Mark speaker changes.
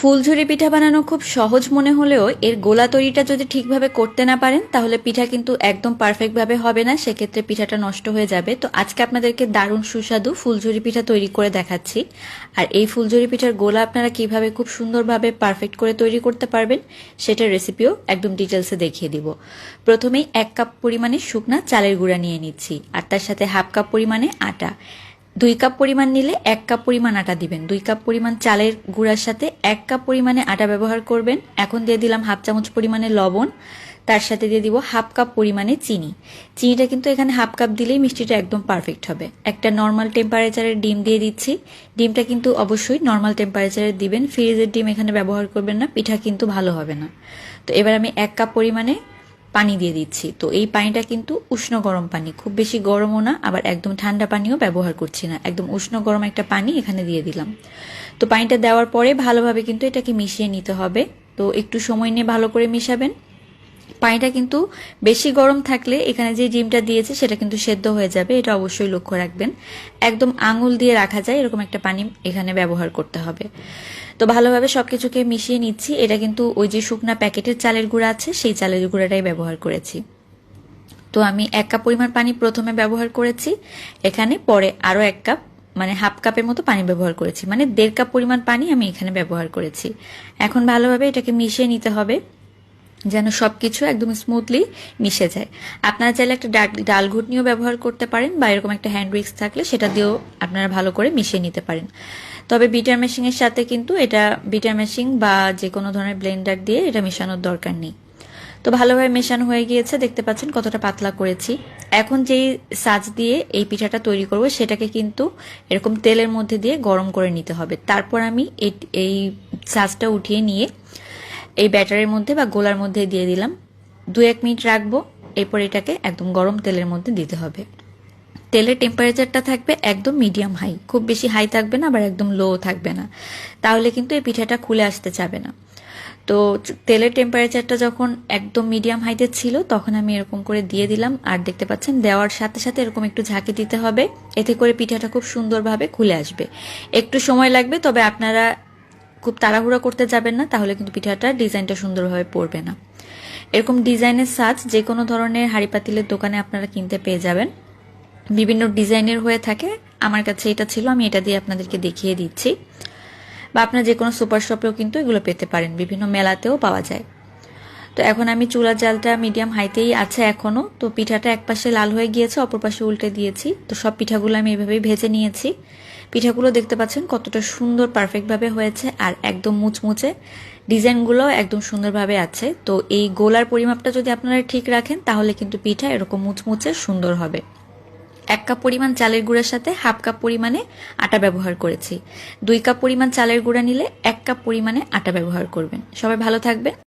Speaker 1: ফুলঝুরি পিঠা বানানো খুব সহজ মনে হলেও এর গোলা তৈরিটা যদি ঠিকভাবে করতে না পারেন, তাহলে পিঠা কিন্তু একদম পারফেক্টভাবে হবে না, সেক্ষেত্রে পিঠাটা নষ্ট হয়ে যাবে। তো আজকে আপনাদেরকে দারুণ সুস্বাদু ফুলঝুরি পিঠা তৈরি করে দেখাচ্ছি। আর এই ফুলঝুরি পিঠার গোলা আপনারা কীভাবে খুব সুন্দরভাবে পারফেক্ট করে তৈরি করতে পারবেন, সেটার রেসিপিও একদম ডিটেলসে দেখিয়ে দিব। প্রথমেই এক কাপ পরিমাণে শুকনা চালের গুঁড়া নিয়ে নিচ্ছি, আর তার সাথে হাফ কাপ পরিমাণে আটা। দুই কাপ পরিমাণ নিলে এক কাপ পরিমাণ আটা দিবেন। দুই কাপ পরিমাণ চালের গুঁড়ার সাথে এক কাপ পরিমাণে আটা ব্যবহার করবেন। এখন দিয়ে দিলাম হাফ চামচ পরিমাণে লবণ। তার সাথে দিয়ে দিব হাফ কাপ পরিমাণে চিনি। চিনিটা কিন্তু এখানে হাফ কাপ দিলেই মিষ্টিটা একদম পারফেক্ট হবে। একটা নর্মাল টেম্পারেচারের ডিম দিয়ে দিচ্ছি। ডিমটা কিন্তু অবশ্যই নর্মাল টেম্পারেচারে দিবেন। ফ্রিজের ডিম এখানে ব্যবহার করবেন না, পিঠা কিন্তু ভালো হবে না। তো এবার আমি এক কাপ পরিমাণে পানি দিয়ে দিচ্ছি। তো এই পানিটা কিন্তু উষ্ণ গরম পানি। খুব বেশি গরমও না, আবার একদম ঠান্ডা পানিও ব্যবহার করছি না। একদম উষ্ণ গরম একটা পানি এখানে দিয়ে দিলাম। তো পানিটা দেওয়ার পরে ভালোভাবে কিন্তু এটাকে মিশিয়ে নিতে হবে। তো একটু সময় নিয়ে ভালো করে মিশাবেন। পানিটা কিন্তু বেশি গরম থাকলে এখানে যে ডিমটা দিয়েছে সেটা কিন্তু সেদ্ধ হয়ে যাবে, এটা অবশ্যই লক্ষ্য রাখবেন। একদম আঙুল দিয়ে রাখা যায়, এরকম একটা পানি এখানে ব্যবহার করতে হবে। তো ভালোভাবে সবকিছুকে মিশিয়ে নিচ্ছি। এটা কিন্তু ওই যে শুকনা প্যাকেটের চালের গুঁড়া আছে, সেই চালের গুঁড়াটাই ব্যবহার করেছি। তো আমি এক কাপ পরিমাণ পানি প্রথমে ব্যবহার করেছি। এখানে পরে আরও এক কাপ মানে হাফ কাপের মতো পানি ব্যবহার করেছি। মানে দেড় কাপ পরিমাণ পানি আমি এখানে ব্যবহার করেছি। এখন ভালোভাবে এটাকে মিশিয়ে নিতে হবে। যেন সব কিছু একদম স্মুথলি মিশে যায়। আপনারা চাইলে একটা ডাল ঘুটনিও ব্যবহার করতে পারেন বা এরকম একটা হ্যান্ড উইক্স থাকলে সেটা দিয়েও আপনারা ভালো করে মিশিয়ে নিতে পারেন। তবে বিটার মেশিংয়ের সাথে কিন্তু এটা বিটার মেশিং বা যে কোনো ধরনের ব্লেন্ডার দিয়ে এটা মেশানোর দরকার নেই। তো ভালোভাবে মেশানো হয়ে গিয়েছে, দেখতে পাচ্ছেন কতটা পাতলা করেছি। এখন যেই সাজ দিয়ে এই পিঠাটা তৈরি করব, সেটাকে কিন্তু এরকম তেলের মধ্যে দিয়ে গরম করে নিতে হবে। তারপর আমি এই সাজটা উঠিয়ে নিয়ে এই ব্যাটারের মধ্যে বা গোলার মধ্যে দিয়ে দিলাম। দু এক মিনিট রাখব, এরপর এটাকে একদম গরম তেলের মধ্যে দিতে হবে। তেলের টেম্পারেচারটা থাকবে একদম মিডিয়াম হাই খুব বেশি হাই থাকবে না, আবার একদম লো থাকবে না। তাহলে কিন্তু এই পিঠাটা খুলে আসতে চাবে না। তো তেলের টেম্পারেচারটা যখন একদম মিডিয়াম হাইতে ছিল, তখন আমি এরকম করে দিয়ে দিলাম। আর দেখতে পাচ্ছেন, দেওয়ার সাথে সাথে এরকম একটু ঝাঁকি দিতে হবে। এতে করে পিঠাটা খুব সুন্দরভাবে খুলে আসবে। একটু সময় লাগবে, তবে আপনারা খুব তাড়াহুড়া করতে যাবেন না, তাহলে কিন্তু পিঠাটা ডিজাইনটা সুন্দরভাবে পড়বে না। এরকম ডিজাইনের সাজ যে কোনো ধরনের হাড়ি পাতিলের দোকানে আপনারা কিনতে পেয়ে যাবেন। বিভিন্ন ডিজাইনের হয়ে থাকে। আমার কাছে এটা ছিল, আমি এটা দিয়ে আপনাদেরকে দেখিয়ে দিচ্ছি। বা আপনার যে কোনো সুপার শপেও কিন্তু এগুলো পেতে পারেন। বিভিন্ন মেলাতেও পাওয়া যায়। তো এখন আমি চুলার জালটা মিডিয়াম হাইতেই আছে এখনও তো পিঠাটা এক পাশে লাল হয়ে গিয়েছে, অপর পাশে উল্টে দিয়েছি। তো সব পিঠাগুলো আমি এভাবেই ভেজে নিয়েছি। পিঠাগুলো দেখতে পাচ্ছেন কতটা সুন্দর পারফেক্টভাবে হয়েছে আর একদম মুচমুচে। ডিজাইনগুলো একদম সুন্দরভাবে আছে। তো এই গোলার পরিমাপটা যদি আপনারা ঠিক রাখেন, তাহলে কিন্তু পিঠা এরকম মুচমুচে সুন্দর হবে। এক কাপ পরিমাণ চালের গুঁড়ার সাথে হাফ কাপ পরিমাণে আটা ব্যবহার করেছি। দুই কাপ পরিমাণ চালের গুঁড়া নিলে এক কাপ পরিমাণে আটা ব্যবহার করবেন। সবাই ভালো থাকবে